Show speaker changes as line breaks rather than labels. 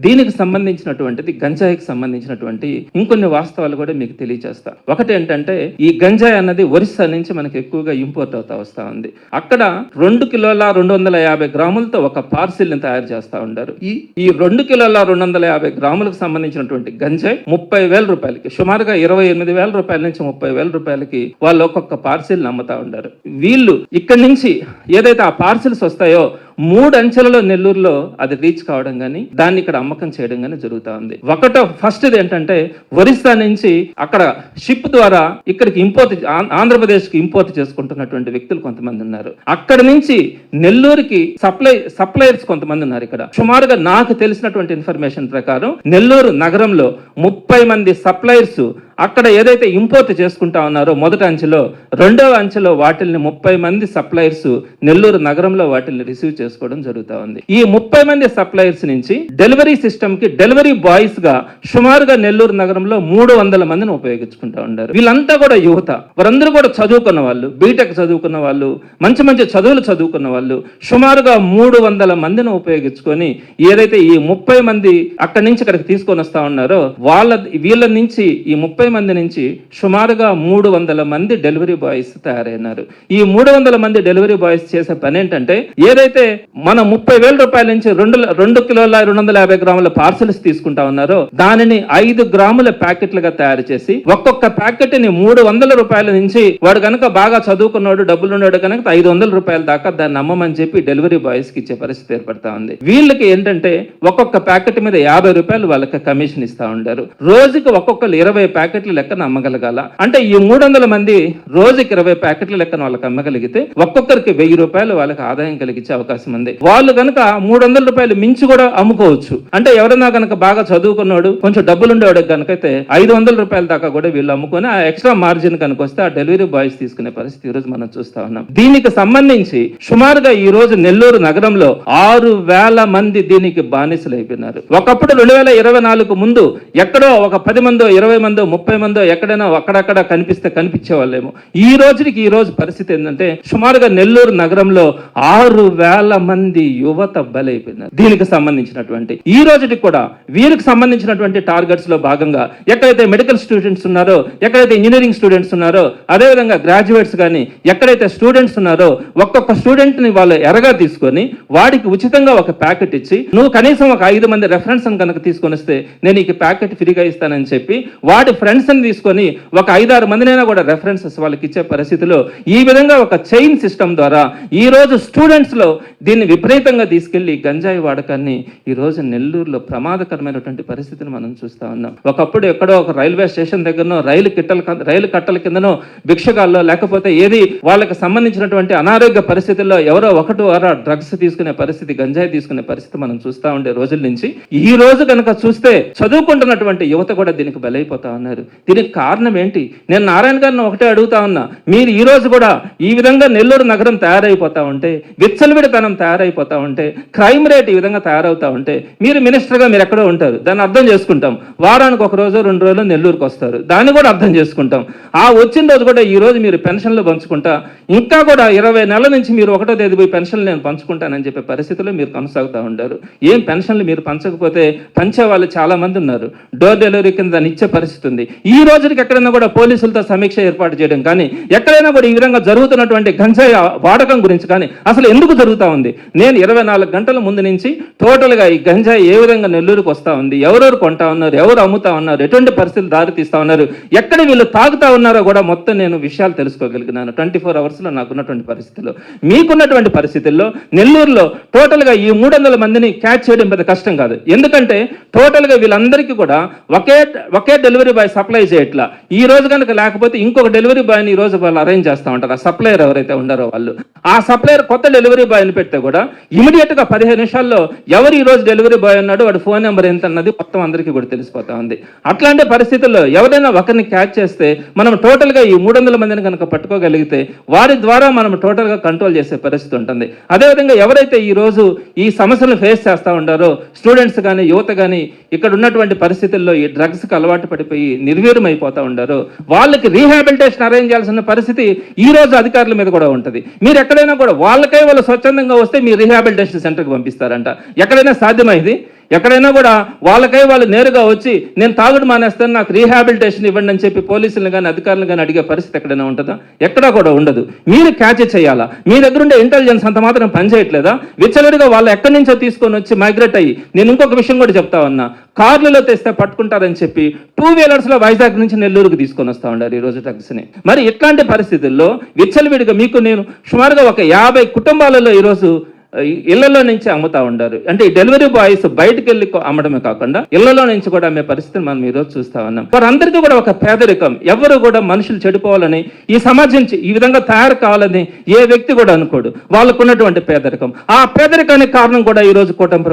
దీనికి సంబంధించినటువంటిది గంజాయికి సంబంధించినటువంటి ఇంకొన్ని వాస్తవాలు కూడా మీకు తెలియజేస్తా ఒకటి ఏంటంటే ఈ గంజాయి అన్నది ఒరిస్సా నుంచి మనకి ఎక్కువగా ఇంపోర్ట్ అవుతా వస్తా ఉంది. అక్కడ రెండు కిలోల రెండు వందల యాభై గ్రాములతో ఒక పార్సిల్ని తయారు చేస్తా ఉంటారు ఈ ఈ రెండు కిలోల రెండు వందల యాభై గ్రాములకు సంబంధించినటువంటి గంజాయి ముప్పై వేల రూపాయలకి సుమారుగా ఇరవై ఎనిమిది వేల రూపాయల నుంచి ముప్పై వేల రూపాయలకి వాళ్ళు ఒక్కొక్క పార్సిల్ అమ్ముతా ఉంటారు వీళ్ళు ఇక్కడి నుంచి ఏదైతే ఆ పార్సిల్స్ వస్తాయో మూడు అంచెలలో నెల్లూరులో అది రీచ్ కావడం కానీ దాన్ని ఇక్కడ అమ్మకం చేయడం కానీ జరుగుతా ఉంది. ఒకటో ఫస్ట్ ఏంటంటే ఒరిస్సా నుంచి అక్కడ షిప్ ద్వారా ఇక్కడికి ఇంపోర్ట్ ఆంధ్రప్రదేశ్కి ఇంపోర్ట్ చేసుకుంటున్నటువంటి వ్యక్తులు కొంతమంది ఉన్నారు. అక్కడ నుంచి నెల్లూరుకి సప్లై సప్లయర్స్ కొంతమంది ఉన్నారు ఇక్కడ. సుమారుగా నాకు తెలిసినటువంటి ఇన్ఫర్మేషన్ ప్రకారం నెల్లూరు నగరంలో ముప్పై మంది సప్లయర్స్ అక్కడ ఏదైతే ఇంపోర్ట్ చేసుకుంటా ఉన్నారో మొదటి అంచెలో రెండవ అంచెలో వాటిల్ని ముప్పై మంది సప్లయర్స్ నెల్లూరు నగరంలో వాటిల్ని రిసీవ్ చేసుకోవడం జరుగుతా ఉంది. ఈ ముప్పై మంది సప్లయర్స్ నుంచి డెలివరీ సిస్టమ్కి డెలివరీ బాయ్స్గా సుమారుగా నెల్లూరు నగరంలో మూడు వందల మందిని ఉపయోగించుకుంటా ఉన్నారు. వీళ్ళంతా కూడా యువత. వారందరూ కూడా చదువుకున్న వాళ్ళు బీటెక్ చదువుకున్న వాళ్ళు మంచి మంచి చదువులు చదువుకున్న వాళ్ళు సుమారుగా మూడు వందల మందిని ఉపయోగించుకొని ఏదైతే ఈ ముప్పై మంది అక్కడి నుంచి ఇక్కడికి తీసుకొని వస్తా ఉన్నారో వాళ్ళ వీళ్ళ నుంచి ఈ ముప్పై మంది నుంచి సుమారుగా మూడు వందల మంది డెలివరీ బాయ్స్ తయారైనారు. ఈ మూడు వందల మంది డెలివరీ బాయ్స్ చేసే పని ఏంటంటే ఏదైతే మన ముప్పై వేల రూపాయల నుంచి రెండు రెండు కిలోల రెండు వందల యాభై గ్రాముల పార్సల్స్ తీసుకుంటా ఉన్నారో దానిని ఐదు గ్రాముల ప్యాకెట్లుగా తయారు చేసి ఒక్కొక్క ప్యాకెట్ని మూడు వందల రూపాయల నుంచి వాడు కనుక బాగా చదువుకున్నాడు డబ్బులు ఉన్నాడు కనుక ఐదు వందల రూపాయల దాకా దాన్ని నమ్మమని చెప్పి డెలివరీ బాయ్స్కి ఇచ్చే పరిస్థితి ఏర్పడతా ఉంది. వీళ్ళకి ఏంటంటే ఒక్కొక్క ప్యాకెట్ మీద యాభై రూపాయలు వాళ్ళకి కమిషన్ ఇస్తా ఉంటారు రోజుకి ఒక్కొక్కరు ఇరవై ప్యాకెట్ ప్యాకెట్ల లెక్కన అమ్మగలగాల అంటే ఈ మూడు వందల మంది రోజుకి ఇరవై ప్యాకెట్ల లెక్కన వాళ్ళకి అమ్మగలిగితే ఒక్కొక్కరికి వెయ్యి రూపాయలు వాళ్ళకి ఆదాయం కలిగించే అవకాశం ఉంది. వాళ్ళు కనుక మూడు వందల రూపాయలు మించి కూడా అమ్ముకోవచ్చు. అంటే ఎవరైనా కనుక బాగా చదువుకున్నాడు కొంచెం డబ్బులు ఉండేవాడు కనుకైతే ఐదు వందల రూపాయల దాకా కూడా వీళ్ళు అమ్ముకొని ఆ ఎక్స్ట్రా మార్జిన్ కనుక వస్తే ఆ డెలివరీ బాయ్స్ తీసుకునే పరిస్థితి ఈ రోజు మనం చూస్తా ఉన్నాం. దీనికి సంబంధించి సుమారుగా ఈ రోజు నెల్లూరు నగరంలో ఆరు వేల మంది దీనికి బానిసలు అయిపోయినారు ఒకప్పుడు రెండు వేల ఇరవై నాలుగు ముందు ఎక్కడో ఒక పది మందో ఇరవై మందో ముప్పై మందో ఎక్కడైనా అక్కడక్కడ కనిపిస్తే కనిపించే వాళ్ళేమో ఈ రోజుకి ఈ రోజు పరిస్థితి ఏంటంటే సుమారుగా నెల్లూరు నగరంలో ఆరు వేల మంది యువత బలైపోయినారు. దీనికి సంబంధించినటువంటి ఈ రోజుకి కూడా వీరికి సంబంధించినటువంటి టార్గెట్స్లో భాగంగా ఎక్కడైతే మెడికల్ స్టూడెంట్స్ ఉన్నారో ఎక్కడైతే ఇంజనీరింగ్ స్టూడెంట్స్ ఉన్నారో అదేవిధంగా గ్రాడ్యుయేట్స్ కానీ ఎక్కడైతే స్టూడెంట్స్ ఉన్నారో ఒక్కొక్క స్టూడెంట్ని వాళ్ళు ఎరగా తీసుకొని వాడికి ఉచితంగా ఒక ప్యాకెట్ ఇచ్చి నువ్వు కనీసం ఒక ఐదు మంది రెఫరెన్స్ కనుక తీసుకొని వస్తే నేను ఈ ప్యాకెట్ ఫ్రీగా ఇస్తానని చెప్పి వాడి ఫ్రెండ్స్ని తీసుకొని ఒక ఐదారు మందినైనా కూడా రెఫరెన్సెస్ వాళ్ళకి ఇచ్చే పరిస్థితిలో ఈ విధంగా ఒక చైన్ సిస్టమ్ ద్వారా ఈ రోజు స్టూడెంట్స్లో దీన్ని విపరీతంగా తీసుకెళ్ళి గంజాయి వాడకాన్ని ఈరోజు నెల్లూరులో ప్రమాదకరమైనటువంటి పరిస్థితిని మనం చూస్తా ఉన్నాం. ఒకప్పుడు ఎక్కడో ఒక రైల్వే స్టేషన్ దగ్గరనో రైలు కిట్టల రైలు కట్టల కిందనో భిక్షగాల్లో లేకపోతే ఏది వాళ్ళకి సంబంధించినటువంటి అనారోగ్య పరిస్థితుల్లో ఎవరో ఒకటో వారా డ్రగ్స్ తీసుకునే పరిస్థితి గంజాయి తీసుకునే పరిస్థితి మనం చూస్తా ఉండే రోజుల నుంచి ఈ రోజు కనుక చూస్తే చదువుకుంటున్నటువంటి యువత కూడా దీనికి బలైపోతా ఉన్నారు. దీనికి కారణం ఏంటి? నేను నారాయణ గారిని ఒకటే అడుగుతా ఉన్నా. మీరు ఈ రోజు కూడా ఈ విధంగా నెల్లూరు నగరం తయారైపోతా ఉంటే విచ్చలవిడితనం తయారైపోతా ఉంటే క్రైమ్ రేట్ ఈ విధంగా తయారవుతా ఉంటే మీరు మినిస్టర్గా మీరు ఎక్కడో ఉంటారు. దాన్ని అర్థం చేసుకుంటాం. వారానికి ఒక రోజు రెండు రోజులు నెల్లూరుకు వస్తారు. దాన్ని కూడా అర్థం చేసుకుంటాం. ఆ వచ్చిన రోజు కూడా ఈ రోజు మీరు పెన్షన్లు పంచుకుంటా ఇంకా కూడా ఇరవై నెలల నుంచి మీరు ఒకటో తేదీ పోయి పెన్షన్లు నేను పంచుకుంటానని చెప్పే పరిస్థితిలో మీరు కొనసాగుతూ ఉంటారు ఏం పెన్షన్లు మీరు పంచకపోతే పంచే వాళ్ళు చాలా మంది ఉన్నారు. డోర్ డెలివరీ కింద దాన్ని ఇచ్చే పరిస్థితి ఉంది. ఈ రోజుకి ఎక్కడైనా కూడా పోలీసులతో సమీక్ష ఏర్పాటు చేయడం కానీ ఎక్కడైనా కూడా ఈ విధంగా జరుగుతున్నటువంటి గంజాయి వాడకం గురించి కానీ అసలు ఎందుకు జరుగుతా ఉంది? నేను ఇరవై నాలుగు గంటల ముందు నుంచి టోటల్గా ఈ గంజాయి ఏ విధంగా నెల్లూరుకు వస్తా ఉంది ఎవరెవరు కొంటా ఉన్నారు ఎవరు అమ్ముతా ఉన్నారు ఎటువంటి పరిస్థితులు దారి తీస్తా ఉన్నారు ఎక్కడ వీళ్ళు తాగుతా ఉన్నారో కూడా మొత్తం నేను విషయాలు తెలుసుకోగలిగినాను. ట్వంటీ ఫోర్ అవర్స్లో నాకున్నటువంటి పరిస్థితుల్లో. మీకున్నటువంటి పరిస్థితుల్లో నెల్లూరులో టోటల్గా ఈ మూడు వందల మందిని క్యాచ్ చేయడం పెద్ద కష్టం కాదు. ఎందుకంటే టోటల్గా వీళ్ళందరికీ కూడా ఒకే ఒకే డెలివరీ బాయ్ సప్లై చేయట్లా. ఈ రోజు కనుక లేకపోతే ఇంకొక డెలివరీ బాయ్ ఈ రోజు వాళ్ళు అరేంజ్ చేస్తా ఉంటారు ఆ సప్లయర్ ఎవరైతే ఉండారో వాళ్ళు. ఆ సప్లయర్ కొత్త డెలివరీ బాయ్ని పెడితే కూడా ఇమీడియట్గా పదిహేను నిమిషాల్లో ఎవరు ఈ రోజు డెలివరీ బాయ్ ఉన్నాడు వాడి ఫోన్ నెంబర్ ఎంత అన్నది మొత్తం అందరికీ కూడా తెలిసిపోతా ఉంది. అట్లాంటి పరిస్థితుల్లో ఎవరైనా ఒకరిని క్యాచ్ చేస్తే మనం టోటల్గా ఈ మూడు వందల మందిని కనుక పట్టుకోగలిగితే వారి ద్వారా మనం టోటల్గా కంట్రోల్ చేసే పరిస్థితి ఉంటుంది. అదేవిధంగా ఎవరైతే ఈ రోజు ఈ సమస్యలను ఫేస్ చేస్తా ఉండారో స్టూడెంట్స్ కానీ యువత కానీ ఇక్కడ ఉన్నటువంటి పరిస్థితుల్లో ఈ డ్రగ్స్కి అలవాటు పడిపోయి నిర్వీర్యమైపోతూ అయిపోతా ఉండారో. వాళ్ళకి రీహాబిలిటేషన్ అరేంజ్ చేయాల్సిన పరిస్థితి ఈ రోజు అధికారుల మీద కూడా ఉంటుంది. మీరు ఎక్కడైనా కూడా వాళ్ళకే వాళ్ళు స్వచ్ఛందంగా వస్తే మీరు రీహాబిలిటేషన్ సెంటర్కి పంపిస్తారంట. ఎక్కడైనా సాధ్యమైంది ఎక్కడైనా కూడా వాళ్ళకై వాళ్ళు నేరుగా వచ్చి నేను తాగుడు మానేస్తాను నాకు రీహాబిలిటేషన్ ఇవ్వండి అని చెప్పి పోలీసులను కానీ అధికారులు కానీ అడిగే పరిస్థితి ఎక్కడైనా ఉంటుందా? ఎక్కడా కూడా ఉండదు. మీరు క్యాచ్ చేయాలా? మీ దగ్గర ఉండే ఇంటెలిజెన్స్ అంత మాత్రం పనిచేయట్లేదా? విచ్చలవిడిగా వాళ్ళు ఎక్కడి నుంచో తీసుకొని వచ్చి మైగ్రేట్ అయ్యి నేను ఇంకొక విషయం కూడా చెప్తా ఉన్నా. కార్లలో తెస్తే పట్టుకుంటారని చెప్పి టూ వీలర్స్లో వైజాగ్ నుంచి నెల్లూరుకు తీసుకొని వస్తూ ఉండారు ఈ రోజు టక్స్ని. మరి ఇట్లాంటి పరిస్థితుల్లో విచ్చలవిడిగా మీకు నేను సుమారుగా ఒక యాభై కుటుంబాలలో ఈరోజు ఇళ్ళలో నుంచి అమ్ముతా ఉండారు. అంటే ఈ డెలివరీ బాయ్స్ బయటకు వెళ్ళి అమ్మడమే కాకుండా ఇళ్ళలో నుంచి కూడా అమ్మే పరిస్థితిని మనం ఈ రోజు చూస్తా ఉన్నాం. వారందరికీ కూడా ఒక పేదరికం. ఎవరు కూడా మనుషులు చెడిపోవాలని ఈ సమాజం చి- ఈ విధంగా తయారు కావాలని ఏ వ్యక్తి కూడా అనుకోడు. వాళ్ళకు ఉన్నటువంటి పేదరికం. ఆ పేదరికానికి కారణం కూడా ఈ రోజు కూటమి